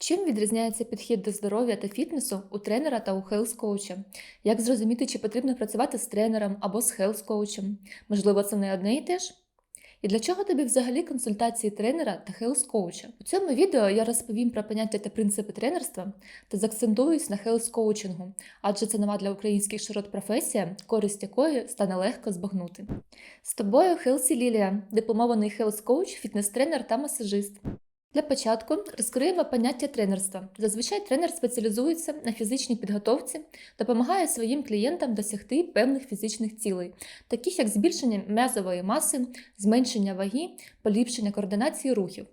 Чим відрізняється підхід до здоров'я та фітнесу у тренера та у хелс-коуча? Як зрозуміти, чи потрібно працювати з тренером або з хелс-коучем? Можливо, це не одне і те ж? І для чого тобі взагалі консультації тренера та хелс-коуча? У цьому відео я розповім про поняття та принципи тренерства та заакцентуюсь на хелс-коучингу, адже це нова для українських широт професія, користь якої стане легко збагнути. З тобою Хелсі Лілія, дипломований хелс-коуч, фітнес-тренер та масажист. Для початку розкриємо поняття тренерства. Зазвичай тренер спеціалізується на фізичній підготовці, допомагає своїм клієнтам досягти певних фізичних цілей, таких як збільшення м'язової маси, зменшення ваги, поліпшення координації рухів.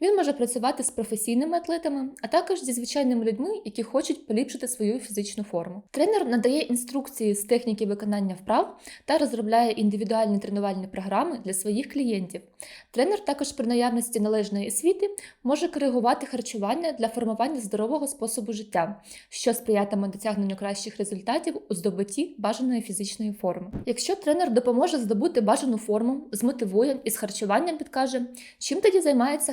Він може працювати з професійними атлетами, а також зі звичайними людьми, які хочуть поліпшити свою фізичну форму. Тренер надає інструкції з техніки виконання вправ та розробляє індивідуальні тренувальні програми для своїх клієнтів. Тренер також при наявності належної освіти може коригувати харчування для формування здорового способу життя, що сприятиме досягненню кращих результатів у здобутті бажаної фізичної форми. Якщо тренер допоможе здобути бажану форму, змотивує і з харчуванням підкаже, чим тоді займається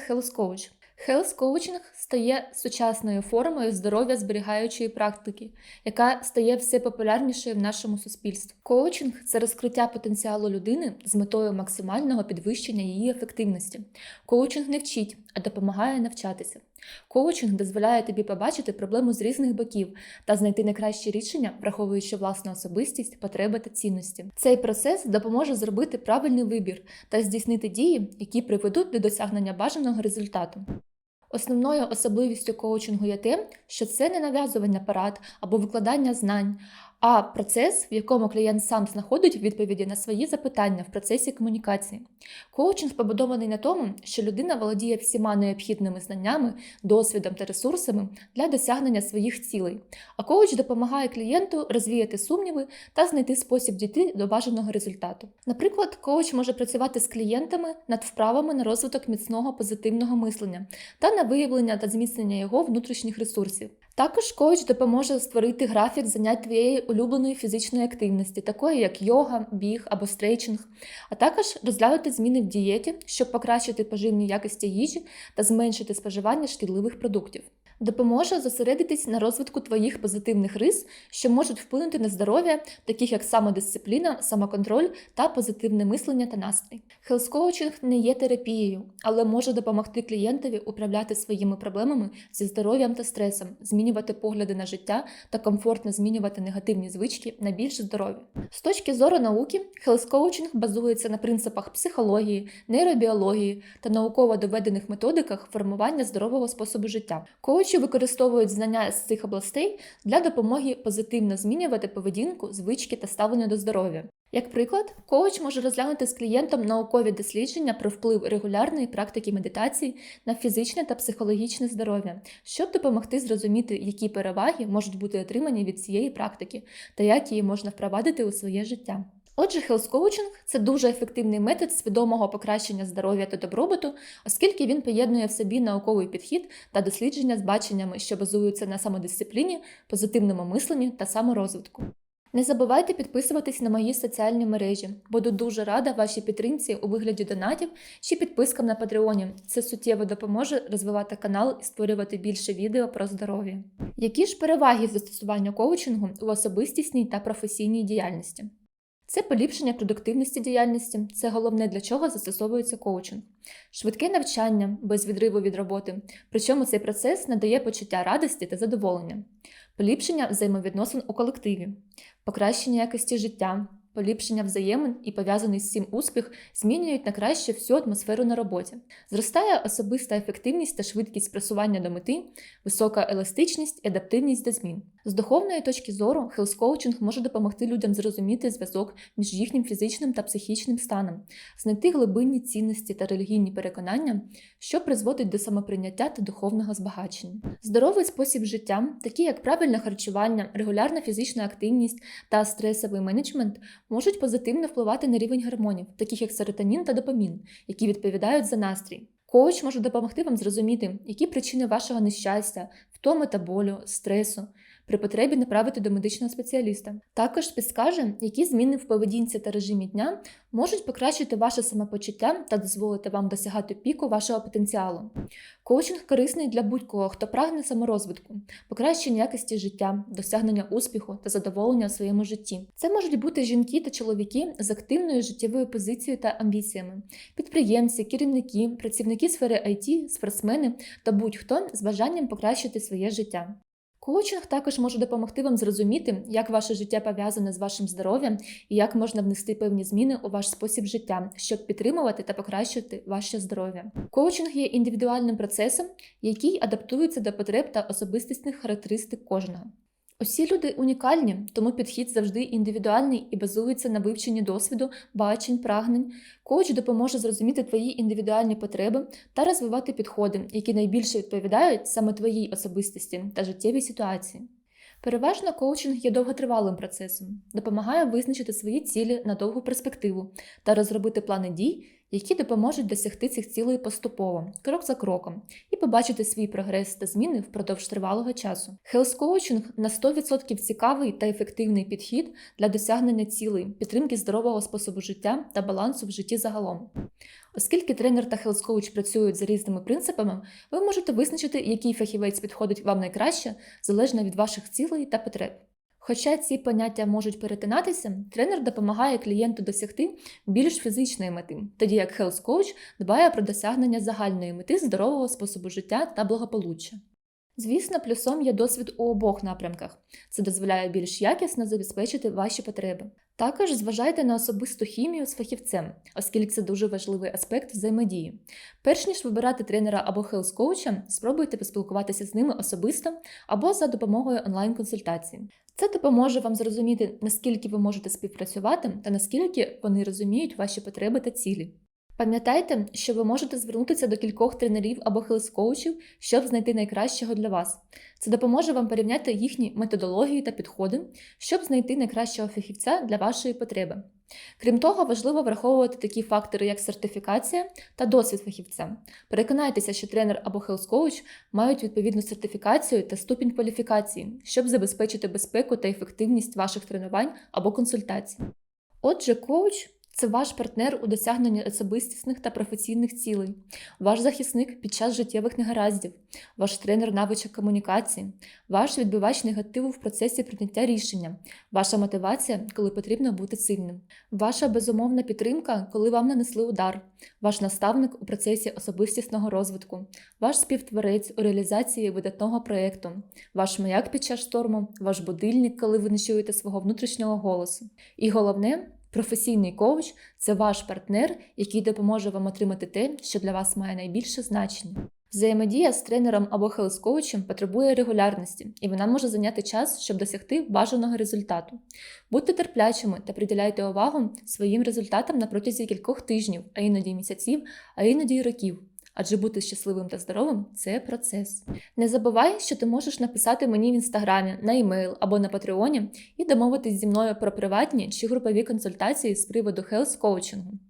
Health Coaching стає сучасною формою здоров'я зберігаючої практики, яка стає все популярнішою в нашому суспільстві. Коучинг це розкриття потенціалу людини з метою максимального підвищення її ефективності. Коучинг не вчить, а допомагає навчатися. Коучинг дозволяє тобі побачити проблему з різних боків та знайти найкращі рішення, враховуючи власну особистість, потреби та цінності. Цей процес допоможе зробити правильний вибір та здійснити дії, які приведуть до досягнення бажаного результату. Основною особливістю коучингу є те, що це не нав'язування парад або викладання знань, а процес, в якому клієнт сам знаходить відповіді на свої запитання в процесі комунікації. Коучинг побудований на тому, що людина володіє всіма необхідними знаннями, досвідом та ресурсами для досягнення своїх цілей, а коуч допомагає клієнту розвіяти сумніви та знайти спосіб дійти до бажаного результату. Наприклад, коуч може працювати з клієнтами над вправами на розвиток міцного позитивного мислення та на виявлення та зміцнення його внутрішніх ресурсів. Також коуч допоможе створити графік занять твоєї улюбленої фізичної активності, такої як йога, біг або стрейчинг, а також розглянути зміни в дієті, щоб покращити поживні якості їжі та зменшити споживання шкідливих продуктів. Допоможе зосередитись на розвитку твоїх позитивних рис, що можуть вплинути на здоров'я, таких як самодисципліна, самоконтроль та позитивне мислення та настрій. Хелс-коучинг не є терапією, але може допомогти клієнтові управляти своїми проблемами зі здоров'ям та стресом, змінювати погляди на життя та комфортно змінювати негативні звички на більш здорові. З точки зору науки, хелс-коучинг базується на принципах психології, нейробіології та науково доведених методиках формування здорового способу життя. Коучі використовують знання з цих областей для допомоги позитивно змінювати поведінку, звички та ставлення до здоров'я. Як приклад, коуч може розглянути з клієнтом наукові дослідження про вплив регулярної практики медитації на фізичне та психологічне здоров'я, щоб допомогти зрозуміти, які переваги можуть бути отримані від цієї практики та як її можна впровадити у своє життя. Отже, хелс-коучинг – це дуже ефективний метод свідомого покращення здоров'я та добробуту, оскільки він поєднує в собі науковий підхід та дослідження з баченнями, що базуються на самодисципліні, позитивному мисленні та саморозвитку. Не забувайте підписуватись на мої соціальні мережі. Буду дуже рада вашій підтримці у вигляді донатів чи підпискам на Патреоні. Це суттєво допоможе розвивати канал і створювати більше відео про здоров'я. Які ж переваги застосування коучингу у особистісній та професійній діяльності? Це поліпшення продуктивності діяльності, це головне для чого застосовується коучинг, швидке навчання без відриву від роботи. Причому цей процес надає почуття радості та задоволення, поліпшення взаємовідносин у колективі, покращення якості життя, поліпшення взаємин і пов'язаний з цим успіх змінюють на краще всю атмосферу на роботі. Зростає особиста ефективність та швидкість просування до мети, висока еластичність і адаптивність до змін. З духовної точки зору, хелс-коучинг може допомогти людям зрозуміти зв'язок між їхнім фізичним та психічним станом, знайти глибинні цінності та релігійні переконання, що призводить до самоприйняття та духовного збагачення. Здоровий спосіб життя, такі як правильне харчування, регулярна фізична активність та стресовий менеджмент, можуть позитивно впливати на рівень гормонів, таких як серотонін та допамін, які відповідають за настрій. Коуч може допомогти вам зрозуміти, які причини вашого нещастя, втоми та болю, стресу, при потребі направити до медичного спеціаліста. Також підскаже, які зміни в поведінці та режимі дня можуть покращити ваше самопочуття та дозволити вам досягати піку вашого потенціалу. Коучинг корисний для будь-кого, хто прагне саморозвитку, покращення якості життя, досягнення успіху та задоволення у своєму житті. Це можуть бути жінки та чоловіки з активною життєвою позицією та амбіціями, підприємці, керівники, працівники сфери IT, спортсмени та будь-хто з бажанням покращити своє життя. Коучинг також може допомогти вам зрозуміти, як ваше життя пов'язане з вашим здоров'ям і як можна внести певні зміни у ваш спосіб життя, щоб підтримувати та покращити ваше здоров'я. Коучинг є індивідуальним процесом, який адаптується до потреб та особистісних характеристик кожного. Усі люди унікальні, тому підхід завжди індивідуальний і базується на вивченні досвіду, бачень, прагнень. Коуч допоможе зрозуміти твої індивідуальні потреби та розвивати підходи, які найбільше відповідають саме твоїй особистості та життєвій ситуації. Переважно коучинг є довготривалим процесом, допомагає визначити свої цілі на довгу перспективу та розробити плани дій, які допоможуть досягти цих цілей поступово, крок за кроком, і побачити свій прогрес та зміни впродовж тривалого часу. Coaching на 100% цікавий та ефективний підхід для досягнення цілей, підтримки здорового способу життя та балансу в житті загалом. Оскільки тренер та coach працюють за різними принципами, ви можете визначити, який фахівець підходить вам найкраще, залежно від ваших цілей та потреб. Хоча ці поняття можуть перетинатися, тренер допомагає клієнту досягти більш фізичної мети, тоді як health coach дбає про досягнення загальної мети здорового способу життя та благополуччя. Звісно, плюсом є досвід у обох напрямках. Це дозволяє більш якісно забезпечити ваші потреби. Також зважайте на особисту хімію з фахівцем, оскільки це дуже важливий аспект взаємодії. Перш ніж вибирати тренера або хелс-коуча, спробуйте поспілкуватися з ними особисто або за допомогою онлайн-консультації. Це допоможе вам зрозуміти, наскільки ви можете співпрацювати та наскільки вони розуміють ваші потреби та цілі. Пам'ятайте, що ви можете звернутися до кількох тренерів або хелс-коучів, щоб знайти найкращого для вас. Це допоможе вам порівняти їхні методології та підходи, щоб знайти найкращого фахівця для вашої потреби. Крім того, важливо враховувати такі фактори, як сертифікація та досвід фахівця. Переконайтеся, що тренер або хелс-коуч мають відповідну сертифікацію та ступінь кваліфікації, щоб забезпечити безпеку та ефективність ваших тренувань або консультацій. Отже, коуч це ваш партнер у досягненні особистісних та професійних цілей, ваш захисник під час життєвих негараздів, ваш тренер навичок комунікації, ваш відбивач негативу в процесі прийняття рішення, ваша мотивація, коли потрібно бути сильним, ваша безумовна підтримка, коли вам нанесли удар, ваш наставник у процесі особистісного розвитку, ваш співтворець у реалізації видатного проєкту, ваш маяк під час шторму, ваш будильник, коли ви не чуєте свого внутрішнього голосу. І головне. Професійний коуч це ваш партнер, який допоможе вам отримати те, що для вас має найбільше значення. Взаємодія з тренером або хелс-коучем потребує регулярності, і вона може зайняти час, щоб досягти бажаного результату. Будьте терплячими та приділяйте увагу своїм результатам на протязі кількох тижнів, а іноді місяців, а іноді років. Адже бути щасливим та здоровим це процес. Не забувай, що ти можеш написати мені в інстаграмі, на емейл або на Патреоні і домовитись зі мною про приватні чи групові консультації з приводу хелс коучингу.